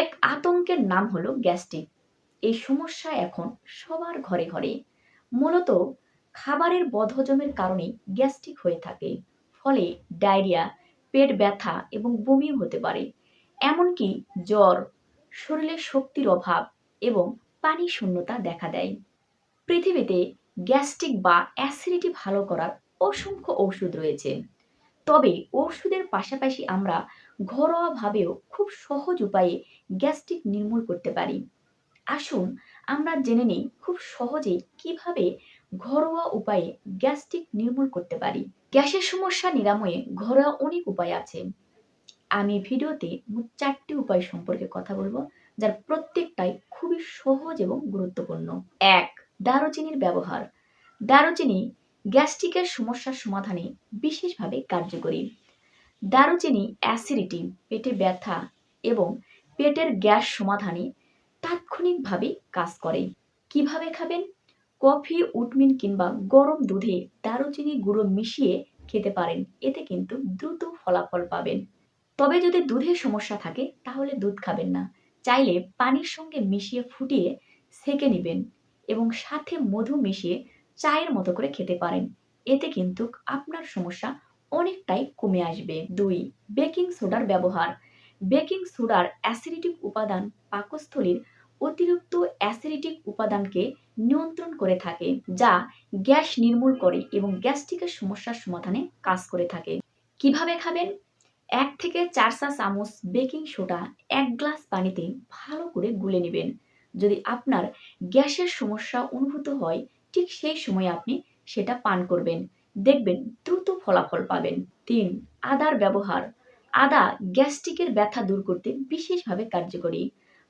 এক আতঙ্কের নাম হলো গ্যাস্ট্রিক। এই সমস্যা এখন সবার ঘরে ঘরে। মূলত খাবারের বদহজমের কারণে গ্যাস্ট্রিক হয়ে থাকে। ফলে ডায়রিয়া, পেট ব্যথা এবং বমিও হতে পারে। এমনকি জ্বর শরীরে শক্তির অভাব এবং পানি শূন্যতা দেখা দেয়। পৃথিবীতে গ্যাস্ট্রিক বা অ্যাসিডিটি ভালো করার অসংখ্য ওষুধ রয়েছে। তবে ওষুধের পাশাপাশি আমরা ঘরোয়াভাবেও খুব সহজ উপায়ে গ্যাস্ট্রিক নির্মূল করতে পারি। আসুন আমরা জেনে নিই খুব সহজেই কীভাবে ঘরোয়া উপায়ে গ্যাস্ট্রিক নির্মূল করতে পারি। গ্যাসের সমস্যা নিরাময়ে ঘরোয়া অনেক উপায় আছে। আমি ভিডিওতে মোট চারটি উপায় সম্পর্কে কথা বলব, যার প্রত্যেকটাই খুবই সহজ এবং গুরুত্বপূর্ণ। এক, দারুচিনির ব্যবহার। দারুচিনি গ্যাস্ট্রিকের সমস্যার সমাধানে বিশেষভাবে কার্যকরী। দারুচিনি, অ্যাসিডিটি, পেটে ব্যথা এবং পেটের গ্যাস সমাধানে তাৎক্ষণিকভাবে কাজ করে। কীভাবে খাবেন? কফি, উটমিন কিংবা গরম দুধে দারুচিনি গুঁড়ো মিশিয়ে খেতে পারেন। এতে কিন্তু দ্রুত ফলাফল পাবেন। তবে যদি দুধের সমস্যা থাকে, তাহলে দুধ খাবেন না। চাইলে পানির সঙ্গে মিশিয়ে ফুটিয়ে সেকে নেবেন এবং সাথে মধু মিশিয়ে চায়ের মতো করে খেতে পারেন। এতে কিন্তু আপনার সমস্যা অনেকটাই কমে আসবে। দুই, বেকিং সোডার ব্যবহার। বেকিং সোডার অ্যাসিডিটিক উপাদান পাকস্থলীর অতিরিক্ত অ্যাসিডিটিক উপাদানকে নিয়ন্ত্রণ করে থাকে, যা গ্যাস নির্মূল করে এবং গ্যাস্ট্রিকের সমস্যার সমাধানে কাজ করে থাকে। কীভাবে খাবেন? এক থেকে চার চা চামচ বেকিং সোডা এক গ্লাস পানিতে ভালো করে গুলে নেবেন। যদি আপনার গ্যাসের সমস্যা অনুভূত হয় ঠিক সেই সময় আপনি সেটা পান করবেন। দেখবেন দ্রুত ফলাফল পাবেন। তিন, আদার ব্যবহার। আদা গ্যাস্ট্রিকের ব্যথা দূর করতে বিশেষভাবে কার্যকরী।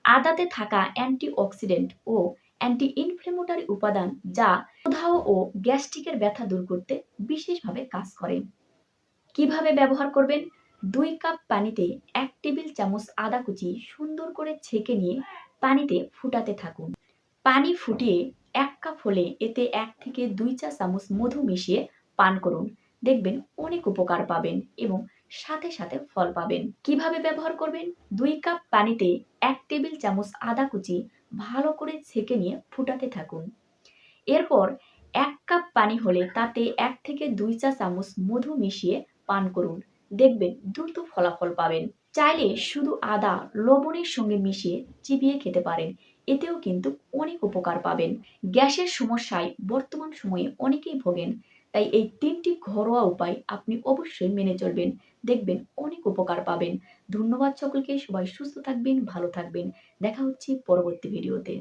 আদাতে থাকা অ্যান্টিঅক্সিডেন্ট ও অ্যান্টি ইনফ্লেমেটরি উপাদান যা প্রদাহ ও গ্যাস্ট্রিকের ব্যথা দূর করতে বিশেষভাবে কাজ করে। কীভাবে ব্যবহার করবেন? দুই কাপ পানিতে এক টেবিল চামচ আদা কুচি সুন্দর করে ছেঁকে নিয়ে পানিতে ফুটাতে থাকুন। পানি ফুটিয়ে এক কাপ হলে এতে এক থেকে দুই চা চামচ মধু মিশিয়ে পান করুন। দেখবেন অনেক উপকার পাবেন এবং সাথে সাথে ফল পাবেন। কীভাবে ব্যবহার করবেন? দুই কাপ পানিতে এক টেবিল চামচ আদা কুচি ভালো করে ছেঁকে নিয়ে ফুটাতে থাকুন। এরপর এক কাপ পানি হলে তাতে এক থেকে দুই চা চামচ মধু মিশিয়ে পান করুন। দেখবেন দ্রুত ফলাফল পাবেন। চাইলে শুধু আদা, লবণের সঙ্গে মিশিয়ে চিবিয়ে খেতে পারেন। এতেও কিন্তু অনেক উপকার পাবেন। গ্যাসের সমস্যায় বর্তমান সময়ে অনেকেই ভোগেন, তাই এই তিনটি ঘরোয়া উপায় আপনি অবশ্যই মেনে চলবেন। দেখবেন অনেক উপকার পাবেন। ধন্যবাদ সকলকে, সবাই সুস্থ থাকবেন, ভালো থাকবেন। দেখা হচ্ছে পরবর্তী ভিডিওতে।